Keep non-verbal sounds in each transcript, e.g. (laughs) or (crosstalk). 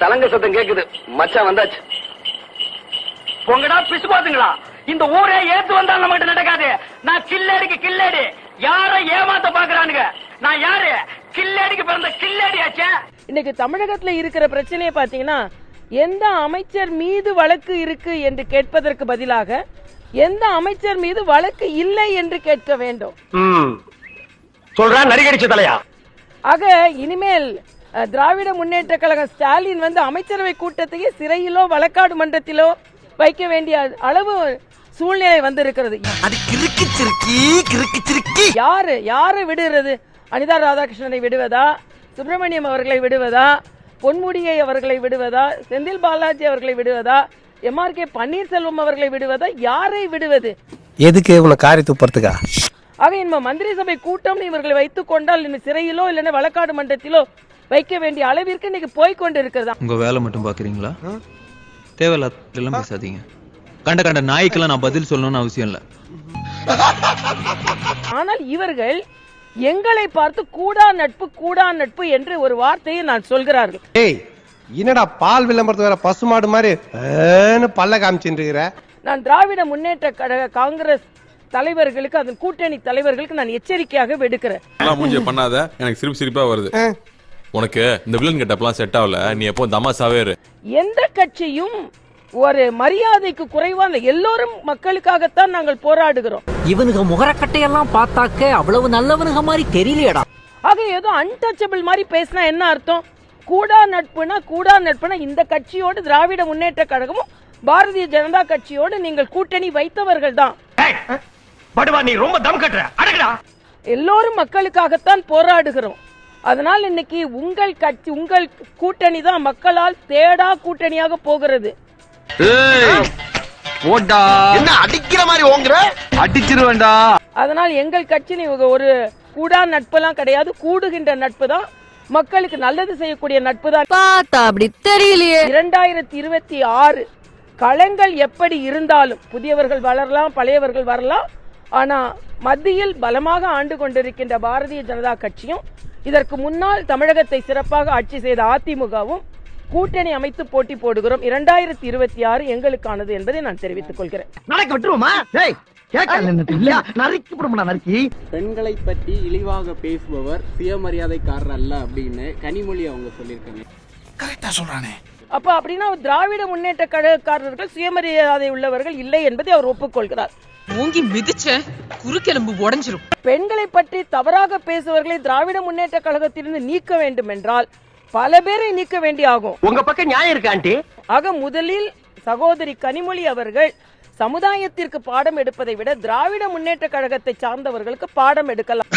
சலங்க சத்தம் கேக்குது. மச்சான் வந்தாச்சு. பொங்கடா பிசு பாத்துங்களா? இந்த ஊரே ஏத்து வந்தாலும் நம்ம கிட்ட நடக்காது. நான் கில்லடிக்கு கில்லடி யார ஏமாத்த பாக்குறானுங்க. நான் யாரு? கில்லடிக்கு பிறந்த கில்லடி ஆச்சே. இன்னைக்கு தமிழகத்துல இருக்கிற பிரச்சனையை பாத்தீங்கன்னா எந்த அமைச்சர் மீது வழக்கு இருக்கு என்று கேட்பதற்கு பதிலாக எந்த அமைச்சர் மீது வழக்கு இல்லை என்று கேட்க வேண்டும். சொல்றான் நரிகடிச்ச தலையா? ஆக இனிமேல் திராவிட முன்னேற்ற கழகம் ஸ்டாலின் வந்து அமைச்சரவை கூட்டத்தையே சிறையிலோ வழக்காடு மன்றத்திலோ வைக்க வேண்டிய அளவு சூழ்நிலை வந்திருக்கிறது. அது கிறுக்கு சிறுக்கி கிறுக்கு சிறுக்கி. யாரு யாரை விடுறது? அனிதா ராதாகிருஷ்ணனை விடுவதா? சுப்பிரமணியம் அவர்களை விடுவதா? பொன்முடியை அவர்களை விடுவதா? செந்தில் பாலாஜி அவர்களை விடுவதா? எம்ஆர் கே பன்னீர்செல்வம் அவர்களை விடுவதா? யாரை விடுவது? எதுக்கு உன்னை காரி துப்புறதுக்கா? ஆக இந்த மந்திரி சபை கூட்டம் இவர்களை வைத்துக் கொண்டால் இந்த சிறையிலோ இல்லைன்னா வழக்காடு மன்றத்திலோ வைக்க வேண்டிய அளவிற்கு இன்னைக்கு போய் கொண்டு இருக்கிறதா உங்க வேலை மட்டும் பாக்குறீங்களா? தேவையில்லாதெல்லாம் பேசாதீங்க. கண்ட கண்ட நாய்க்கெல்லாம் நான் பதில் சொல்லணும்னு அவசியம் இல்ல. ஆனால் இவர்கள் எங்களை பார்த்து கூடா நட்பு கூடா நட்பு என்று ஒரு வார்த்தையை நான் சொல்கிறார்கள். ஏய் என்னடா பால் விளம்பரத்து வேற பசுமாடு மாதிரி பல்ல காமிச்சுட்டு இருக்கிற நான் திராவிட முன்னேற்ற கழக காங்கிரஸ் தலைவர்களுக்கு அதன் கூட்டணி தலைவர்களுக்கு நான் எச்சரிக்கையாக விடுக்கிறேன். பண்ணாத எனக்கு சிரிப்பு சிரிப்பா வருது. உனக்கு இந்த வில்லன் கெட்டப்லாம் செட் ஆகல நீ எப்போ தமாசாவே இரு. எந்த கட்சியும் ஒரு மரியாதைக்கு குறைவா அந்த எல்லோரும் மக்களுக்காகத்தான் நாங்கள் போராடுகிறோம். இவனுங்க முகரக்கட்டையெல்லாம் பார்த்தாக்க அவ்வளவு நல்லவனுங்க மாதிரி தெரியலையடா. ஆக ஏதோ அன்டச்சபிள் மாதிரி பேசினா என்ன அர்த்தம்? கூடா நட்புனா கூடா நட்புனா இந்த கட்சியோடு திராவிட முன்னேற்ற கழகமும் பாரதிய ஜனதா கட்சியோடு நீங்கள் கூட்டணி வைத்தவர்கள் தான் படுவா நீ ரொம்ப தம் கட்டுற. அடங்கடா எல்லோரும் மக்களுக்காகத்தான் போராடுகிறோம். அதனால் இன்னைக்கு உங்கள் கட்சி உங்கள் கூட்டணி தான் மக்களால் தேடா கூட்டணியாக போகிறது. போட்டா என்ன அடிக்கிற மாதிரி ஓங்குற? அடிச்சிருவேன்டா. அதனால் எங்கள் கட்சி ஒரு கூடா நட்பெல்லாம் கிடையாது கூடுகின்ற நட்பு தான். மக்களுக்கு நல்லது செய்யக்கூடிய நட்பு தான். பார்த்தா அப்படி தெரியலையே. இரண்டாயிரத்தி இருபத்தி ஆறு களங்கள் எப்படி இருந்தாலும் புதியவர்கள் வளரலாம் பழையவர்கள் வரலாம் ஆனா மத்தியில் பலமாக ஆண்டு கொண்டிருக்கின்ற பாரதிய ஜனதா கட்சியும் இதற்கு முன்னால் தமிழகத்தை சிறப்பாக ஆட்சி செய்த அதிமுகவும் கூட்டணி அமைத்து போட்டி போடுகிறோம். இரண்டாயிரத்தி இருபத்தி ஆறு எங்களுக்கானது என்பதை நான் தெரிவித்துக் கொள்கிறேன். பெண்களை பற்றி இழிவாக பேசுபவர் சுயமரியாதைக்காரர் அல்ல அப்படின்னு கனிமொழி அவங்க சொல்லியிருக்காங்க. கரெக்டா சொல்றானே. அப்ப அப்படின்னா திராவிட முன்னேற்ற கழகக்காரர்கள் சுயமரியாதை உள்ளவர்கள் இல்லை என்பதை அவர் ஒப்புக்கொள்கிறார். மூங்கி மிதிச்ச குறுக்கெலும்பு உடைஞ்சிரும். பெண்களை பற்றி தவறாக பேசுபவர்களை திராவிட முன்னேற்ற கழகத்திலிருந்து நீக்க வேண்டும் என்றால் பல பேரை நீக்க வேண்டி ஆகும் உங்க பக்கம் நியாயம் இருக்கு ஆண்டி? ஆக முதலில் சகோதரி கனிமொழி அவர்கள் சமுதாயத்திற்கு பாடம் எடுப்பதை விட திராவிட முன்னேற்ற கழகத்தை சார்ந்தவர்களுக்கு பாடம் எடுக்கலாம்.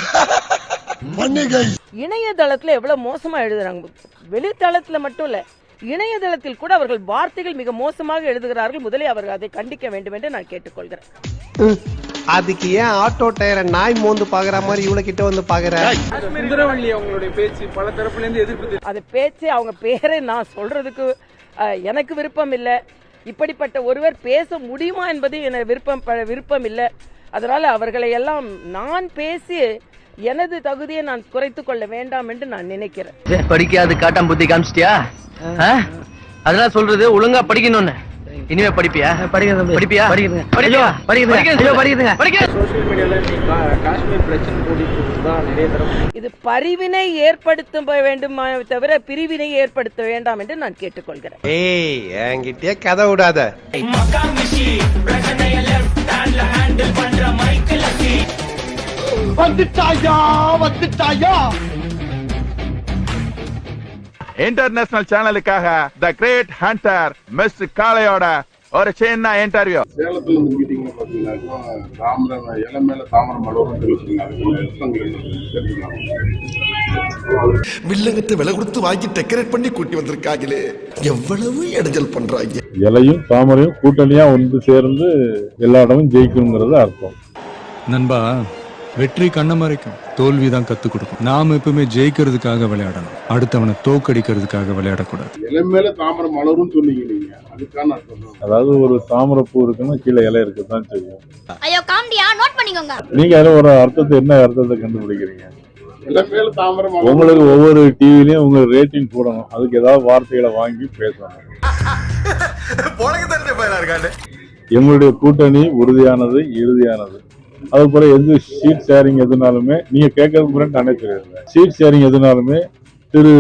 இணையதளத்துல எவ்வளவு மோசமா எழுதுறாங்க. வெளித்தளத்துல மட்டும் இல்ல இணையதளத்தில் கூட அவர்கள் வார்த்தைகள் மிக மோசமாக எழுதுகிறார்கள். முதலில் அவர்கள் அதை கண்டிக்க வேண்டும் என்று நான் கேட்டுக்கொள்கிறேன். அதுக்கு ஏன் ஆட்டோ டயரை நாய் மோந்து பாக்குற மாதிரி இவ்வளவு கிட்ட வந்து பாக்குற? சுந்தரவள்ளி அவங்களுடைய பேச்சு பல தரப்புல இருந்து எதிர்ப்பு அது பேச்சு அவங்க பேரை நான் சொல்றதுக்கு எனக்கு விருப்பம் இல்லை. இப்படிப்பட்ட ஒருவர் பேச முடியுமா என்பது எனக்கு விருப்பம் ப- விருப்பம் இல்லை. அதனால அவர்களை எல்லாம் நான் பேசி எனது தகுதியை நான் குறைத்துக் கொள்ள வேண்டாம் என்று நான் நினைக்கிறேன். படிக்காது காட்டாம் புத்தி காமிச்சிட்டியா? அதெல்லாம் சொல்றது ஒழுங்கா படிக்கணும்னு. இனிமே படிப்பியா? படிக்கிறது படிப்பியா? படிக்கிறேன். படிக்கிறேன். படிக்கிறேன் இது பரிவினை ஏற்படுத்த வேண்டுமா தவிர பிரிவினை ஏற்படுத்த வேண்டாம் என்று நான் கேட்டுக்கொள்கிறேன். ஏய் என்கிட்டயே கதை விடாத. வந்துட்டாயா வந்துட்டாயா? இன்டர்நேஷனல் சேனலுக்காக த கிரேட் ஹண்டர் மிஸ் காளையோட ஒரு சின்ன இன்டர்வியூ சேலத்துல இருந்து மீட்டிங்ல பாத்தீங்கன்னாக்கா தாமரம் இலை மேல தாமரம் மலரும் வில்லங்கத்தை விலை கொடுத்து வாங்கி டெக்கரேட் பண்ணி கூட்டி வந்திருக்காங்களே. எவ்வளவு இடைஞ்சல் பண்றாங்க? இலையும் தாமரையும் கூட்டணியா ஒன்று சேர்ந்து எல்லா இடமும் ஜெயிக்கணுங்கிறது அர்த்தம். நண்பா வெற்றி கண்ண மறைக்கும் தோல்வி தான் கத்து கொடுக்கும். நாம எப்பவுமே ஜெயிக்கிறதுக்காக விளையாடணும். அடுத்தவனை தோக்கடிக்கிறதுக்காக விளையாடக்கூடாது. இலை மேல தாமரம் மலரும் சொன்னீங்க நீங்க. அதுக்கான. அதாவது ஒரு தாமரை பூ இருக்குன்னா கீழே இலை இருக்கத்தான் செய்யும். ஐயோ காமெடியா? நோட் பண்ணிக்கோங்க. நீங்க அதுல ஒரு அர்த்தத்தை என்ன அர்த்தத்தை கண்டுபிடிக்கிறீங்க? உங்களுக்கு ஒவ்வொரு டிவிலையும் உங்க ரேட்டிங் போடணும் அதுக்கு ஏதாவது வார்த்தைகளை வாங்கி பேசணும். எங்களுடைய கூட்டணி உறுதியானது இறுதியானது. அது போல எந்த சீட் ஷேரிங் எதுனாலுமே நீங்க கேட்கறதுக்கு முன்னாடி நானே சொல்லியிருந்தேன் சீட் ஷேரிங் எதுனாலுமே திரு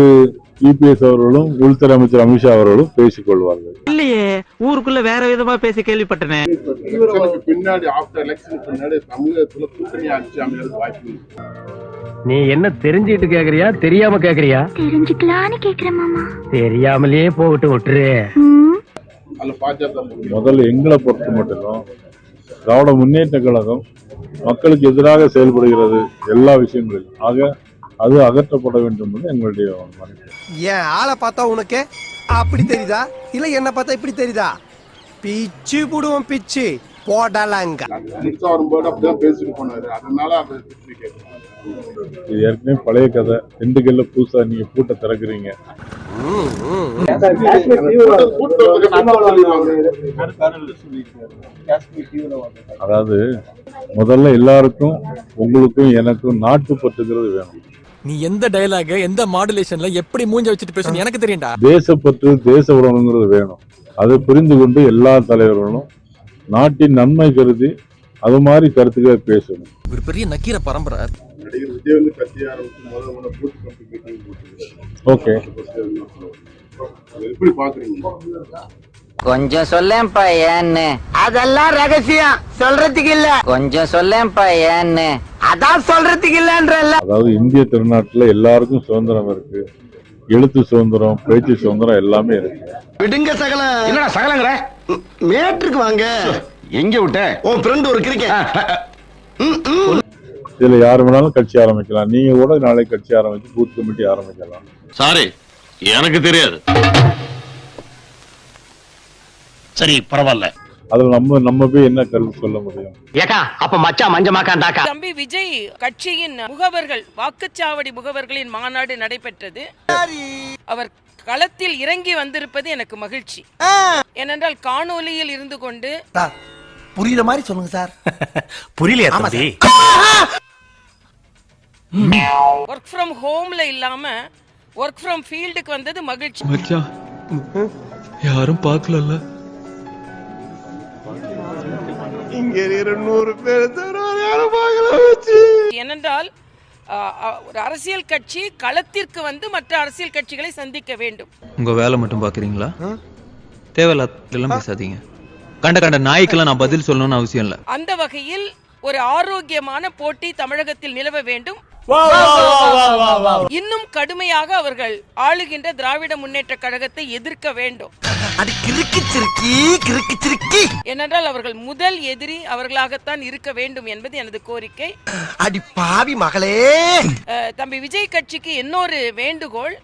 இபிஎஸ் அவர்களும் உள்துறை அமைச்சர் அமித்ஷா அவர்களும் பேசிக் கொள்வார்கள் இல்லையே ஊருக்குள்ள வேற விதமா பேசி கேள்விப்பட்டனே. எலெக்ஷனுக்கு பின்னாடி ஆஃப்டர் எலெக்ஷனுக்கு பின்னாடி தமிழகத்துல கூட்டணி ஆட்சி அமைகிறது வாய்ப்பு இருக்கு. நீ என்ன தெரிஞ்சுட்டு கேக்குறியா? தெரியாம கேக்குறியா? தெரிஞ்சுக்கலான்னு கேக்குறேன் மாமா. தெரியாமலேயே போகட்டு விட்டுரு அதுல பாஜக முடியும் முதல்ல எங்களை பொறுத்த மட்டும் திராவிட முன்னேற்ற கழகம் மக்களுக்கு எதிராக செயல்படுகிறது எல்லா விஷயங்களிலும். ஆக அது அகற்றப்பட வேண்டும் என்பது எங்களுடைய ஏன் ஆளை பார்த்தா உனக்கு? அப்படி தெரியுதா? இல்ல என்ன பார்த்தா இப்படி தெரியுதா? பிச்சு போடுவோம் பிச்சு. போடலாங்க. அமித்ஷா வரும்போது அப்படிதான் பேசிட்டு போனாரு. அதனால அதை திருப்பி கேட்கணும். இது ஏற்கனவே பழைய கதை. திண்டுக்கல்ல புதுசா நீங்க பூட்டை திறக்குறீங்க. அதாவது முதல்ல எல்லாருக்கும் உங்களுக்கும் எனக்கும் நாட்டு பற்றுகிறது வேணும். நீ எந்த டயலாக எந்த மாடுலேஷன்ல எப்படி மூஞ்ச வச்சுட்டு பேசணும் எனக்கு தெரியும்டா. தேசப்பற்று தேச உறவுங்கிறது வேணும். அதை புரிந்து கொண்டு எல்லா தலைவர்களும் நாட்டின் நன்மை கருதி அது மாதிரி கருத்துக்களை பேசணும். ஒரு பெரிய நக்கீர பரம்பரை. நடிகர் விஜய் வந்து கட்சி மீட்டிங் போட்டு ஓகே. எப்படி பாக்குறீங்க? கொஞ்சம் சொல்லேன்ப்பா ஏன்னு அதெல்லாம் ரகசியம். சொல்றதுக்கு இல்ல. கொஞ்சம் சொல்லேன்ப்பா ஏன்னு அதான் சொல்றதுக்கு இல்லன்றல்ல. அதாவது இந்திய திருநாட்டுல எல்லாருக்கும் சுதந்திரம் இருக்கு. எழுத்து சுதந்திரம் பேச்சு சுதந்திரம் எல்லாமே இருக்கு. விடுங்க சகல. என்னடா சகலங்கிற? மேட்ருக்கு வாங்க. எங்க விட்ட? உன் ஃப்ரெண்ட் ஒரு கிரிக்கெட் இதுல யார் வேணாலும் கட்சி ஆரம்பிக்கலாம். நீங்க கூட நாளைக்கு கட்சி ஆரம்பிச்சு பூத் கமிட்டி ஆரம்பிக்கலாம். சாரி எனக்கு தெரியாது. சரி பரவாயில்ல. அதுல நம்ம நம்ம போய் என்ன கருத்து சொல்ல முடியும்? ஏக்கா அப்ப மச்சா மஞ்சமாக்காண்டாக்கா. தம்பி விஜய் கட்சியின் முகவர்கள் வாக்குச்சாவடி முகவர்களின் மாநாடு நடைபெற்றது. அவர் களத்தில் இறங்கி வந்திருப்பது எனக்கு மகிழ்ச்சி. ஏனென்றால் காணொலியில் இருந்து கொண்டு புரியுற மாதிரி சொல்லுங்க சார். (laughs) புரியலையா தம்பி? ஒர்க் ஃப்ரம் ஹோம்ல இல்லாம ஒர்க் ஃப்ரம் ஃபீல்டுக்கு வந்தது மகிழ்ச்சி. மச்சான் யாரும் பார்க்கலல்ல. இங்க இருக்கிற நூறு பேர் ஏனென்றால் ஒரு அரசியல் கட்சி களத்திற்கு வந்து மற்ற அரசியல் கட்சிகளை சந்திக்க வேண்டும். உங்க வேலை மட்டும் பாக்குறீங்களா தேவையில்லாம் பேசாதீங்க. கண்ட கண்ட நாய்க்கெல்லாம் நான் பதில் சொல்லணும்னு அவசியம் இல்ல. அந்த வகையில் ஒரு ஆரோக்கியமான போட்டி தமிழகத்தில் நிலவ வேண்டும். இன்னும் கடுமையாக அவர்கள் ஆளுகின்ற திராவிட முன்னேற்ற கழகத்தை எதிர்க்க வேண்டும். ஏனென்றால் அவர்கள் முதல் எதிரி அவர்களாகத்தான் இருக்க வேண்டும் என்பது எனது கோரிக்கை. அடி பாவி மகளே. தம்பி விஜய் கட்சிக்கு இன்னொரு வேண்டுகோள்.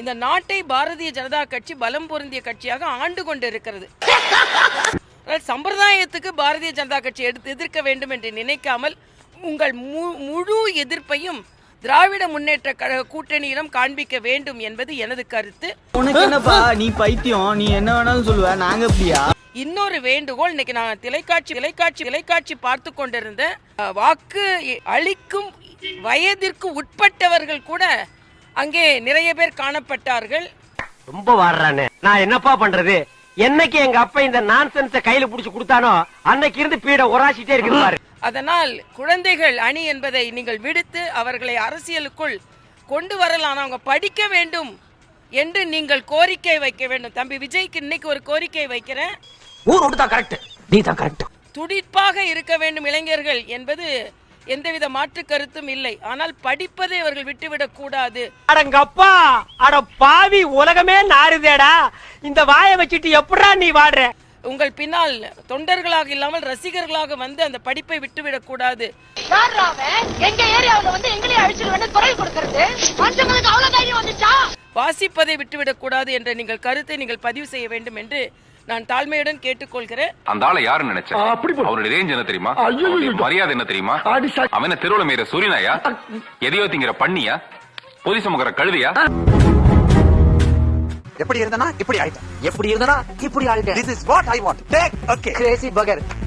இந்த நாட்டை பாரதிய ஜனதா கட்சி பலம் பொருந்திய கட்சியாக ஆண்டு கொண்டிருக்கிறது. ஆனால் சம்பிரதாயத்துக்கு பாரதிய ஜனதா கட்சி எடுத்து எதிர்க்க வேண்டும் என்று நினைக்காமல் உங்கள் மு- முழு எதிர்ப்பையும் திராவிட முன்னேற்ற கழக கூட்டணியிடம் காண்பிக்க வேண்டும் என்பது எனது கருத்து. உனக்கு என்னப்பா நீ பைத்தியம் நீ என்ன வேணாலும் சொல்லுவ நாங்க எப்படியா இன்னொரு வேண்டுகோள் இன்னைக்கு நான் தொலைக்காட்சி தொலைக்காட்சி தொலைக்காட்சி பார்த்து கொண்டிருந்த வாக்கு அளிக்கும் வயதிற்கு உட்பட்டவர்கள் கூட அங்கே நிறைய பேர் காணப்பட்டார்கள். ரொம்ப வாடுறானே. நான் என்னப்பா பண்றது? என்னைக்கு எங்க அப்பா இந்த நான்சென்ஸ கையில புடிச்சு கொடுத்தானோ அன்னைக்கு இருந்து பீட உராசிட்டே இருக்குது பாரு. அதனால் குழந்தைகள் அணி என்பதை நீங்கள் விடுத்து அவர்களை அரசியலுக்குள் கொண்டு வரலாம். அவங்க படிக்க வேண்டும் என்று நீங்கள் கோரிக்கை வைக்க வேண்டும். தம்பி விஜய்க்கு இன்னைக்கு ஒரு கோரிக்கை வைக்கிறேன். ஊர் தான் கரெக்ட் நீ தான் கரெக்ட் துடிப்பாக இருக்க வேண்டும் இளைஞர்கள் என்பது எந்தவித மாற்று கருத்தும் இல்லை. ஆனால் படிப்பதை அவர்கள் விட்டுவிடக் கூடாது. அடங்கப்பா! அட பாவி உலகமே நாறுதேடா. இந்த வாயை வச்சுட்டு எப்படா நீ வாடுற? உங்கள் பின்னால் தொண்டர்களாக இல்லாமல் ரசிகர்களாக வந்து அந்த படிப்பை விட்டுவிடக் கூடாது. எங்க ஏரியாவுல வந்து எங்களையும் அழிச்சிருவேன்னு குரல் கொடுக்கறது? மனுஷங்களுக்கு அவ்வளவு தைரியம் வந்துச்சா? வாசிப்பதை விட்டுவிடக் கூடாது என்ற நீங்கள் கருத்தை நீங்கள் பதிவு செய்ய வேண்டும் என்று நான் தாழ்மையுடன் கேட்டுக்கொள்கிறேன். அந்த ஆளை யாரு நினைச்ச? அவருடைய ரேஞ்ச் என்ன தெரியுமா? மரியாதை என்ன தெரியுமா? அவன் தெருவுல மேற சூரியனாயா? எதையோ திங்கிற பண்ணியா? பொதி சுமக்கிற கழுதியா? எப்படி இருந்தனா? இப்படி ஆயிட்டேன். எப்படி இருந்தனா? இப்படி ஆயிட்டேன். This is what I want take okay crazy பகர்